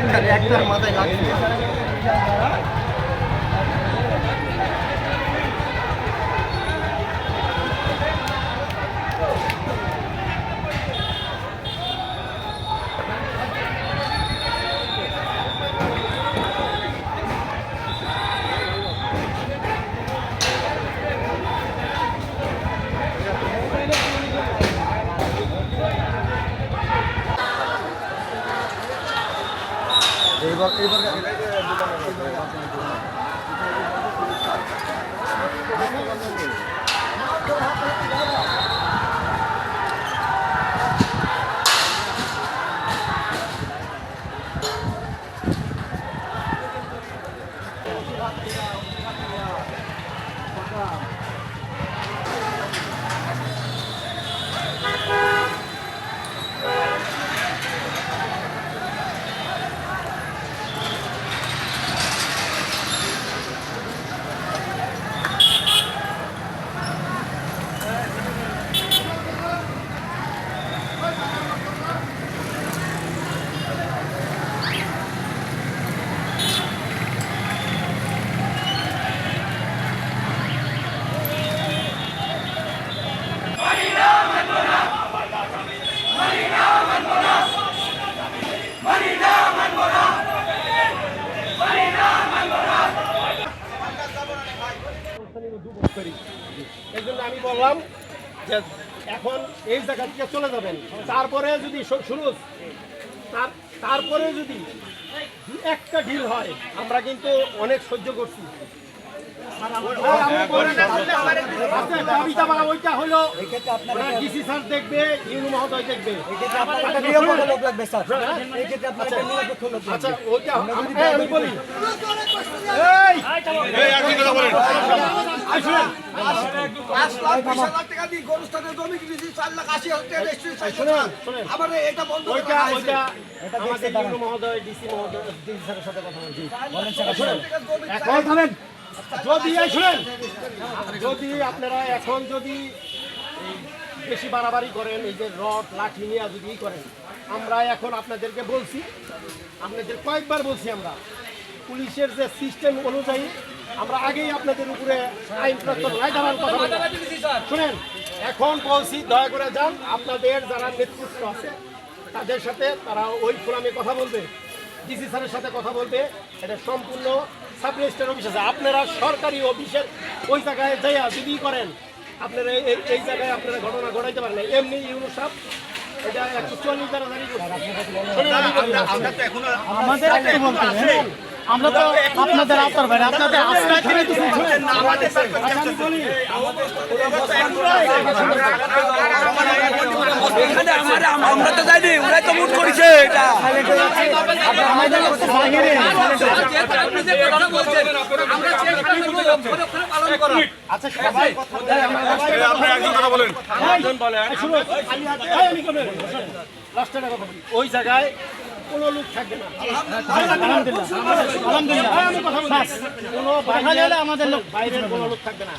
একটা একটার মাথায় লাগছে। এইবার এইবার বললাম যে এখন এই জায়গা থেকে চলে যাবেন। তারপরে যদি শুরু তার, তারপরে যদি একটা ঢিল হয়, আমরা কিন্তু অনেক সহ্য করছি। এটা বন্ধ মহোদয় ডিসি মহোদয় সাথে কথা বলছি যদি শুনেন যদি আপনারা এখন যদি বেশি বাড়াবাড়ি করেন, এই যে রড, লাঠি নিয়ে যদি করেন, আমরা এখন আপনাদেরকে বলছি, আপনাদের কয়েকবার বলছি আমরা, পুলিশের যে সিস্টেম অনুযায়ী আমরা আগেই আপনাদের উপরে আইন শুনেন, এখন বলছি, দয়া করে যান, আপনাদের যারা নেতৃত্ব আছে, তাদের সাথে তারা ওই ফোরামে কথা বলবে। ডিসি স্যারের সাথে কথা বলবে এটা সম্পূর্ণ সাব রেজিস্টার অফিস আছে আপনারা সরকারি অফিসের ওই জায়গায় যাইয়া যদি করেন আপনারা এই এই জায়গায় আপনারা ঘটনা ঘটাইতে পারেন এমনি ইউনুসাপ এটা একশো চল্লিশ দ্বারা। আমাদের। আমরা তো আপনাদের আতর ভাই আপনাদের আশ্রয় আচ্ছা, আমি বলি। আমরা তো যাইনি ওরাই তো মুট করেছে এটা। আচ্ছা সবাই কথা। ওই জায়গায় কোনো লোক থাকবে না। আলহামদুলিল্লাহ। আলহামদুলিল্লাহ। কথা কোনো খালি আমাদের লোক। বাইরের কোনো লোক থাকবে না।